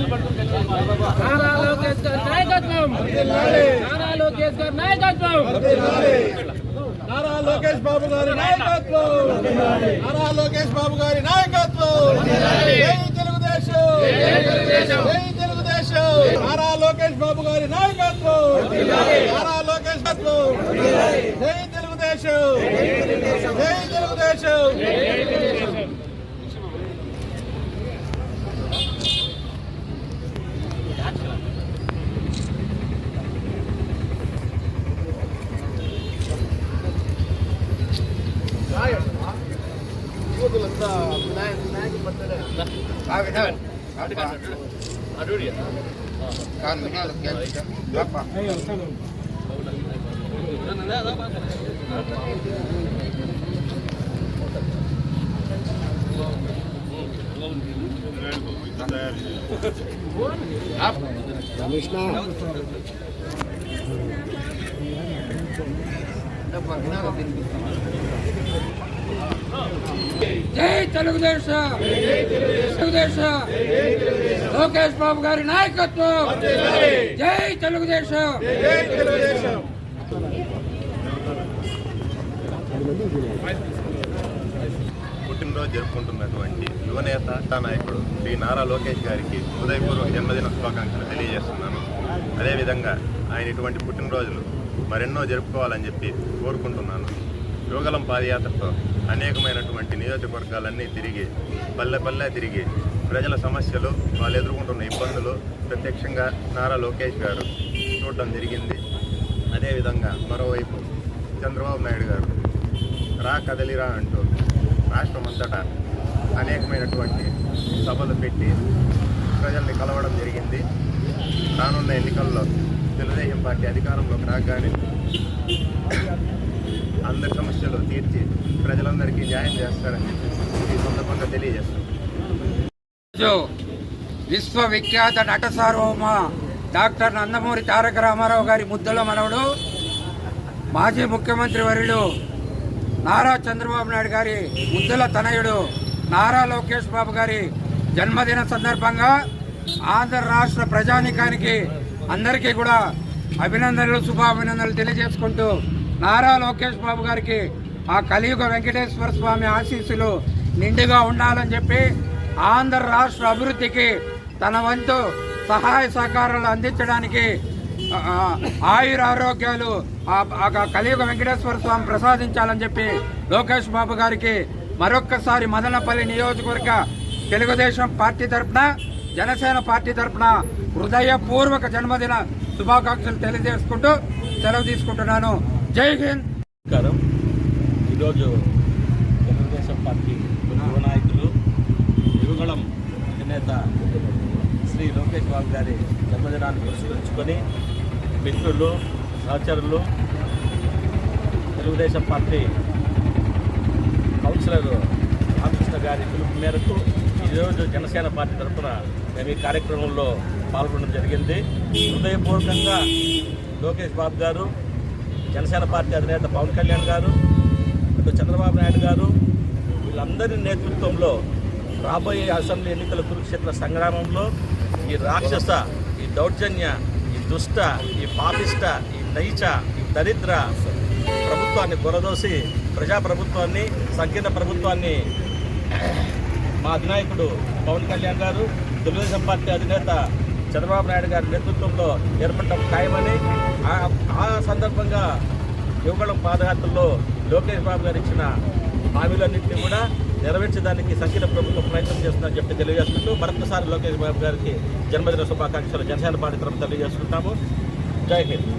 నారా లోకేష్ గారి నాయకత్వం. నారా లోకేష్ గారి నాయకత్వం. నారా లోకేష్ బాబు గారి నాయకత్వం. నారా లోకేష్ బాబు గారి నాయకత్వం. తెలుగుదేశం. తెలుగుదేశం. నారా లోకేష్ బాబు గారి నాయకత్వం. నారా లోకేష్ బాబు జై తెలుగుదేశం జై తెలుగుదేశం జై తెలుగుదేశం. తెలుగుదేశం. లోకేష్ బాబు గారి నాయకత్వం. జై తెలుగుదేశం. జై పుట్టినరోజు జరుపుకుంటున్నటువంటి యువనేత నాయకుడు శ్రీ నారా లోకేష్ గారికి హృదయపూర్వక జన్మదిన శుభాకాంక్షలు తెలియజేస్తున్నాను. అదేవిధంగా ఆయన ఇటువంటి పుట్టినరోజులు మరెన్నో జరుపుకోవాలని చెప్పి కోరుకుంటున్నాను. యువగలం పాదయాత్రతో అనేకమైనటువంటి నియోజకవర్గాలన్నీ తిరిగి పల్లె పల్లె తిరిగి ప్రజల సమస్యలు వాళ్ళు ఎదుర్కొంటున్న ఇబ్బందులు ప్రత్యక్షంగా నారా లోకేష్ గారు చూడడం జరిగింది. అదేవిధంగా మరోవైపు చంద్రబాబు నాయుడు గారు రా కదలిరా అంటూ రాష్ట్రం అంతటా అనేకమైనటువంటి సభలు పెట్టి ప్రజల్ని కలవడం జరిగింది. రానున్న ఎన్నికల్లో తెలుగుదేశం పార్టీ అధికారంలోకి రాగానే అందరి సమస్యలు తీర్చి ప్రజలందరికీ న్యాయం చేస్తారని ఈ సందర్భంగా తెలియజేస్తాను విశ్వవిఖ్యాత నట సార్వభౌమ డాక్టర్ నందమూరి తారక రామారావు గారి ముద్దుల మనవడు మాజీ ముఖ్యమంత్రి వర్యుడు నారా చంద్రబాబు నాయుడు గారి ముద్దుల తనయుడు నారా లోకేష్ బాబు గారి జన్మదిన సందర్భంగా ఆంధ్ర రాష్ట్ర ప్రజానీకానికి అందరికీ కూడా అభినందనలు శుభాభినందనలు తెలియజేసుకుంటూ నారా లోకేష్ బాబు గారికి ఆ కలియుగ వెంకటేశ్వర స్వామి ఆశీస్సులు నిండుగా ఉండాలని చెప్పి ఆంధ్ర రాష్ట్ర అభివృద్ధికి తన వంతు సహాయ సహకారాలు అందించడానికి ఆయుర ఆరోగ్యాలు ఆ కలియుగ వెంకటేశ్వర స్వామి ప్రసాదించాలని చెప్పి లోకేష్ బాబు గారికి మరొక్కసారి మదనపల్లి నియోజకవర్గ తెలుగుదేశం పార్టీ తరపున జనసేన పార్టీ తరపున హృదయపూర్వక జన్మదిన శుభాకాంక్షలు తెలియజేసుకుంటూ సెలవు తీసుకుంటున్నాను. జై హింద్. నమస్కారం. ఈరోజు తెలుగుదేశం పార్టీ యువ నాయకులు యువగళం అధినేత శ్రీ లోకేష్ బాబు గారి జన్మదినాన్ని పురస్కరించుకొని మిత్రులు సహచరులు తెలుగుదేశం పార్టీ కౌన్సిలర్ రామకృష్ణ గారి పిలుపు మేరకు ఈరోజు జనసేన పార్టీ తరఫున మేము ఈ కార్యక్రమంలో పాల్గొనడం జరిగింది. హృదయపూర్వకంగా లోకేష్ బాబు గారు జనసేన పార్టీ అధినేత పవన్ కళ్యాణ్ గారు ఇటు చంద్రబాబు నాయుడు గారు వీళ్ళందరి నేతృత్వంలో రాబోయే అసెంబ్లీ ఎన్నికల కురుక్షేత్ర సంగ్రామంలో ఈ రాక్షస ఈ దౌర్జన్య ఈ దుష్ట ఈ పాపిష్ట ఈ నైచ ఈ దరిద్ర ప్రభుత్వాన్ని బురదోసి ప్రజాప్రభుత్వాన్ని సంకీర్ణ ప్రభుత్వాన్ని మా అధినాయకుడు పవన్ కళ్యాణ్ గారు తెలుగుదేశం పార్టీ అధినేత చంద్రబాబు నాయుడు గారి నేతృత్వంలో ఏర్పడటం ఖాయమని సందర్భంగా యువగళం పాదయాత్రలో లోకేష్ బాబు గారు ఇచ్చిన హామీలన్నింటినీ కూడా నెరవేర్చడానికి సంకీర్ణ ప్రభుత్వం ప్రయత్నం చేస్తుందని చెప్పి తెలియజేసుకుంటూ మరొకసారి లోకేష్ బాబు గారికి జన్మదిన శుభాకాంక్షలు జనసేన పార్టీ తరఫున తెలియజేసుకుంటాము. జై హింద్.